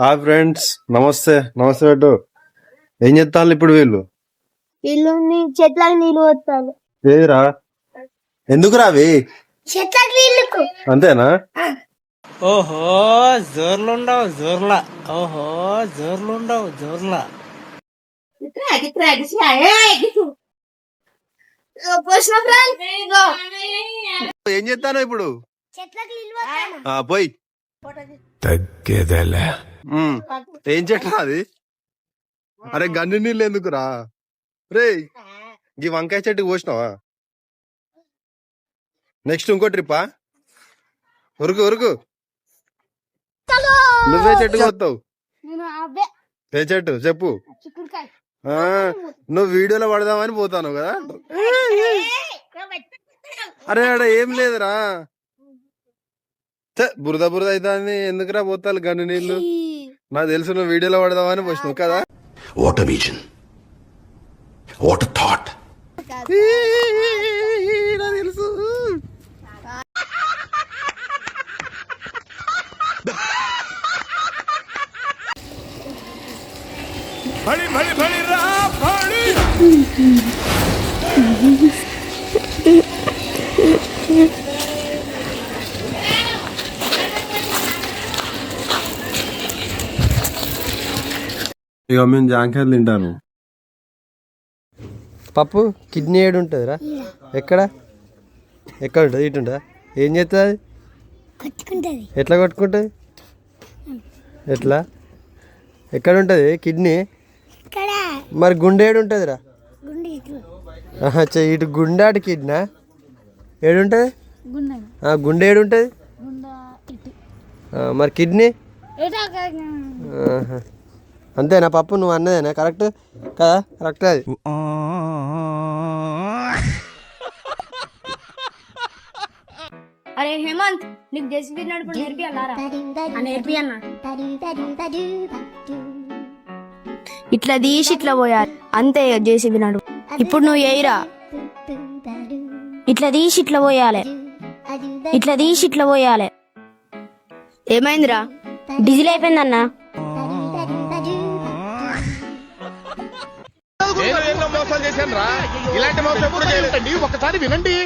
Hi friends నమస్తే నమస్తే పెట్టు ఏం చెప్తాను ఇప్పుడు వీళ్ళు? వీళ్ళు నీ చెట్లకు నీళ్ళు పోతారు ఏదిరా? ఎందుకు రావి చెట్లకు నీళ్ళకు. అంతేనా? ఓహో జోర్లుండవు జోర్లా. ఓహో జోర్లుండవు జోర్లా. పోసిన ఫ్రెండ్. ఏం చెప్తాను ఇప్పుడు? పోయి. తగ్గేదలే. ఏం చెట్టు అది? అరే గన్ను నీళ్ళు ఎందుకురా? రే ఈ వంకాయ చెట్టుకి పోసినావా? నెక్స్ట్ ఇంకో ట్రిప్పా? ఉరుకు ఉరుకు. నువ్వే చెట్టుకు వస్తావు ఏ చెట్టు? చెప్పు. చిక్కుడుకాయ. ఆ, నువ్వు వీడియోలో పడదామని పోతాను కదా. అరే అడ ఏం లేదురా. బురద బురద అవుతుంది ఎందుకురా పోతాను గన్ను నీళ్ళు? నాకు తెలుసు నువ్వు వీడియోలో పడదామని పోసినావు కదా? వాట్ విజన్ వాట్ థాట్ నాకు తెలుసు. ఇక మేము జాంకాయలు తింటాను. పప్పు కిడ్నీ ఏడు ఉంటుందిరా? ఎక్కడ? ఎక్కడ ఉంటుంది? ఇటు ఉంటుందా? ఏం చేస్తుంది ఎట్లా కొట్టుకుంటుంది? ఎట్లా? ఎక్కడ ఉంటుంది? కిడ్నీ? ఇక్కడ. మరి గుండె ఏడు ఉంటుందిరా? గుండె ఇట్లు ఆహా, చే ఇటు గుండె అటు కిడ్నా? ఏడు ఉంటుంది? గుండె. ఏడు ఉంటుంది? గుండె ఇటు. ఆ, మరి కిడ్నీ. అంతేనా పప్పు? నువ్వు అన్నదేనా? కరెక్ట్? కదా? కరెక్ట్ అది. అరే హేమంత్ నీకు జేసీబీ నేర్పియాలారా? నేర్పియన్నా ఇట్లా తీసి ఇట్లా పోయాలి. అంతే జేసీబీ నడు ఇప్పుడు నువ్వు ఎయిరా ఇట్లా తీసి ఇట్లా పోయాలి. ఇట్లా తీసి ఇట్లా పోయాలి. ఏమైందిరా? డిజిల్ అయిపోయిందన్నా? ఇలాంటి మోసం ఎప్పుడు చేయలేదండి ఒకసారి వినండి.